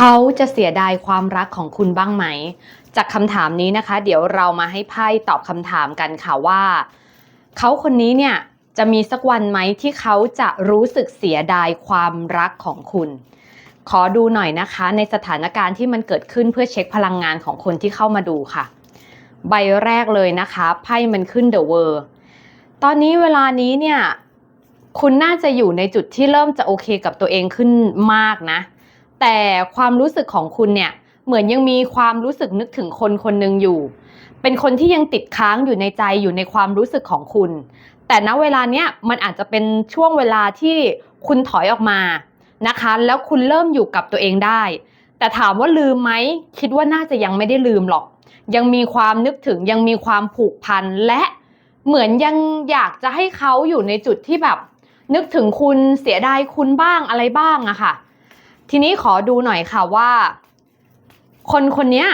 เขาจะเสียดายความรักของคุณบ้างไหม จากคำถามนี้นะคะ เดี๋ยวเรามาให้ไพ่ตอบคำถามกันค่ะว่าเขาคนนี้เนี่ยจะมีสักวันไหมที่เขาจะรู้สึกเสียดายความรักของคุณ ขอดูหน่อยนะคะ ในสถานการณ์ที่มันเกิดขึ้นเพื่อเช็คพลังงานของคนที่เข้ามาดูค่ะ ใบแรกเลยนะคะไพ่มันขึ้น The World ตอนนี้เวลานี้เนี่ยคุณน่าจะอยู่ในจุดที่เริ่มจะโอเคกับตัวเองขึ้นมากนะ แต่ความรู้สึกของคุณเนี่ยเหมือนยังมีความรู้สึกนึกถึงคนคนหนึ่งอยู่ เป็นคนที่ยังติดค้างอยู่ในใจอยู่ในความรู้สึกของคุณ แต่ณเวลาเนี้ยมันอาจจะเป็นช่วงเวลาที่คุณถอยออกมานะคะ แล้วคุณเริ่มอยู่กับตัวเองได้ แต่ถามว่าลืมไหมคิดว่าน่าจะยังไม่ได้ลืมหรอก ยังมีความนึกถึงยังมีความผูกพันและเหมือนยังอยากจะให้เขาอยู่ในจุดที่แบบ นึกถึงคุณเสียดายคุณบ้างอะไรบ้างอะค่ะ ทีนี้ขอดูหน่อยค่ะว่า คนคนนี้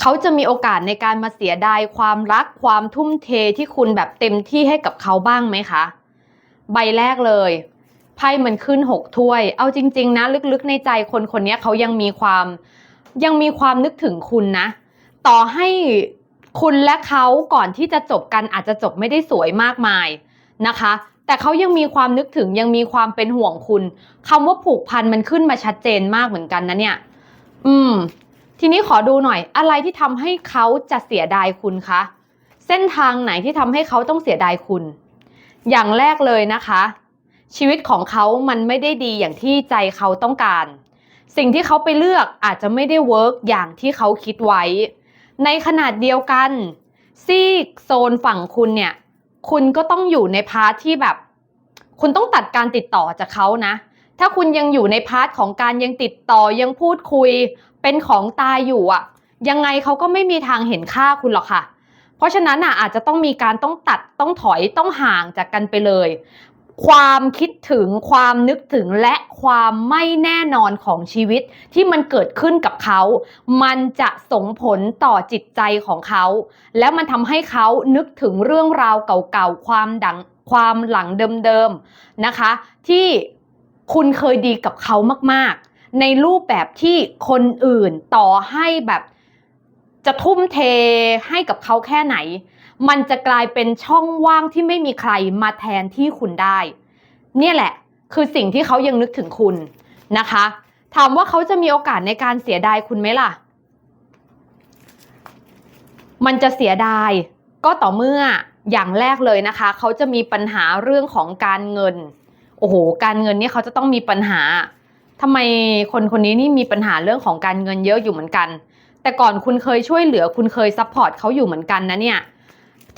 เขาจะมีโอกาสในการมาเสียดายความรักความทุ่มเทที่คุณแบบเต็มที่ให้กับเขาบ้างไหมคะ ใบแรกเลยไพ่มันขึ้นหกถ้วย เอาจริง ๆ นะ ลึกๆในใจคนคนนี้เขายังมีความยังมีความนึกถึงคุณนะ ต่อให้คุณและเขาก่อนที่จะจบกันอาจจะจบไม่ได้สวยมากมายนะคะ แต่เขายังมีความนึกถึงยังมีความเป็นห่วงคุณคำว่าผูกพันมันขึ้นมาชัดเจนมากเหมือนกันนะเนี่ย อืม ทีนี้ขอดูหน่อย อะไรที่ทำให้เขาจะเสียดายคุณคะ เส้นทางไหนที่ทำให้เขาต้องเสียดายคุณ อย่างแรกเลยนะคะ ชีวิตของเขามันไม่ได้ดีอย่างที่ใจเขาต้องการ สิ่งที่เขาไปเลือกอาจจะไม่ได้เวิร์กอย่างที่เขาคิดไว้ ในขนาดเดียวกันซีกโซนฝั่งคุณเนี่ย คุณก็ต้องอยู่ในพาร์ทที่แบบ คุณต้องตัดการติดต่อจากเขานะ ถ้าคุณยังอยู่ในพาร์ทของการยังติดต่อยังพูดคุย เป็นของตายอยู่อะยังไงเขาก็ไม่มีทางเห็นค่าคุณหรอกค่ะ เพราะฉะนั้นอะอาจจะต้องมีการต้องตัดต้องถอยต้องห่างจากกันไปเลย ความคิดถึงความนึกถึงและความไม่แน่นอนของชีวิตที่มันเกิดขึ้นกับเขา มันจะส่งผลต่อจิตใจของเขา แล้วมันทำให้เขานึกถึงเรื่องราวเก่าๆ ความดังความหลังเดิมๆนะคะ ที่คุณเคยดีกับเขามากๆ ในรูปแบบที่คนอื่นต่อให้แบบจะทุ่มเทให้กับเขาแค่ไหน มันจะกลายเป็นช่องว่างที่ไม่มีใครมาแทนที่คุณได้ เนี่ยแหละ คือสิ่งที่เขายังนึกถึงคุณนะคะ ถามว่าเขาจะมีโอกาสในการเสียดายคุณไหมล่ะ มันจะเสียดายก็ต่อเมื่ออย่างแรกเลยนะคะ เขาจะมีปัญหาเรื่องของการเงิน โอ้โห การเงินนี่เขาจะต้องมีปัญหาทำไมคนคนนี้นี่มีปัญหาเรื่องของการเงินเยอะอยู่เหมือนกัน แต่ก่อนคุณเคยช่วยเหลือคุณเคยซัพพอร์ตเขาอยู่เหมือนกันนะเนี่ย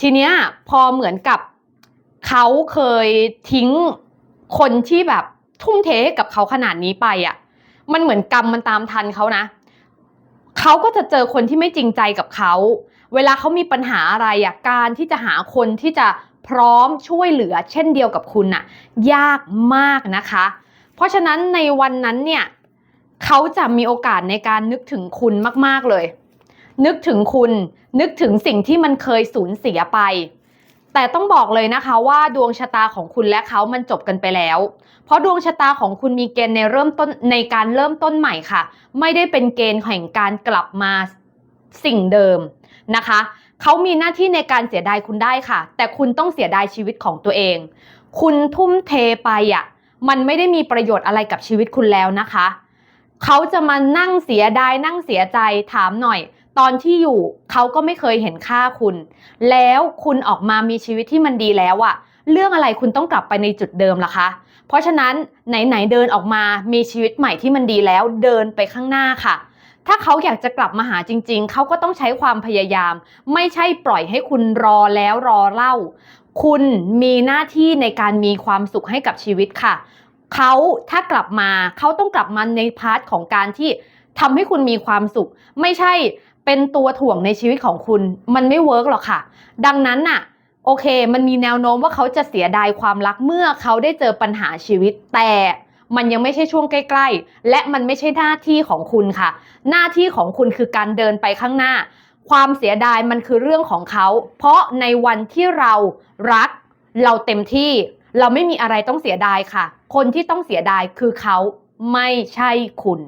ทีเนี้ยพอเหมือนกับเขาเคยทิ้งคนที่แบบทุ่มเทกับเขาขนาดนี้ไปอะ่ะ มันเหมือนกรรมมันตามทันเขานะ เขาก็จะเจอคนที่ไม่จริงใจกับเขา เวลาเขามีปัญหาอะไรอะการที่จะหาคนที่จะพร้อมช่วยเหลือ เช่นเดียวกับคุณน่ะ ยากมากนะคะ เพราะฉะนั้นในวันนั้นเนี่ย เขาจะมีโอกาสในการนึกถึงคุณมาก ๆ เลย นึกถึงคุณ นึกถึงสิ่งที่มันเคยสูญเสียไป แต่ต้องบอกเลยนะคะว่าดวงชะตาของคุณและเขามันจบกันไปแล้ว เพราะดวงชะตาของคุณมีเกณฑ์ในเริ่มต้นในการเริ่มต้นใหม่ค่ะ ไม่ได้เป็นเกณฑ์แห่งการกลับมาสิ่งเดิมนะคะเขามีหน้าที่ในการเสียดายคุณได้ค่ะ แต่คุณต้องเสียดายชีวิตของตัวเอง คุณทุ่มเทไปอะมันไม่ได้มีประโยชน์อะไรกับชีวิตคุณแล้วนะคะ เขาจะมานั่งเสียดายนั่งเสียใจถามหน่อย ตอนที่อยู่เขาก็ไม่เคยเห็นค่าคุณ แล้วคุณออกมามีชีวิตที่มันดีแล้วอะเรื่องอะไรคุณต้องกลับไปในจุดเดิมล่ะคะ เพราะฉะนั้นไหนๆเดินออกมามีชีวิตใหม่ที่มันดีแล้วเดินไปข้างหน้าค่ะ ถ้าเขาอยากจะกลับมาหาจริง ๆ เขาก็ต้องใช้ความพยายาม ไม่ใช่ปล่อยให้คุณรอแล้วรอเล่า คุณมีหน้าที่ในการมีความสุขให้กับชีวิตค่ะเขาถ้ากลับมาเขาต้องกลับมาในพาร์ทของการที่ ทำให้คุณมีความสุข ไม่ใช่เป็นตัวถ่วงในชีวิตของคุณ มันไม่เวิร์กหรอกค่ะ ดังนั้นน่ะโอเค มันมีแนวโน้มว่าเขาจะเสียดายความรักเมื่อเขาได้เจอปัญหาชีวิต แต่มันยังไม่ใช่ช่วงใกล้ๆ และมันไม่ใช่หน้าที่ของคุณค่ะ หน้าที่ของคุณคือการเดินไปข้างหน้า ความเสียดายมันคือเรื่องของเขา เพราะในวันที่เรารัก เราเต็มที่ เราไม่มีอะไรต้องเสียดายค่ะ คนที่ต้องเสียดายคือเขาไม่ใช่คุณ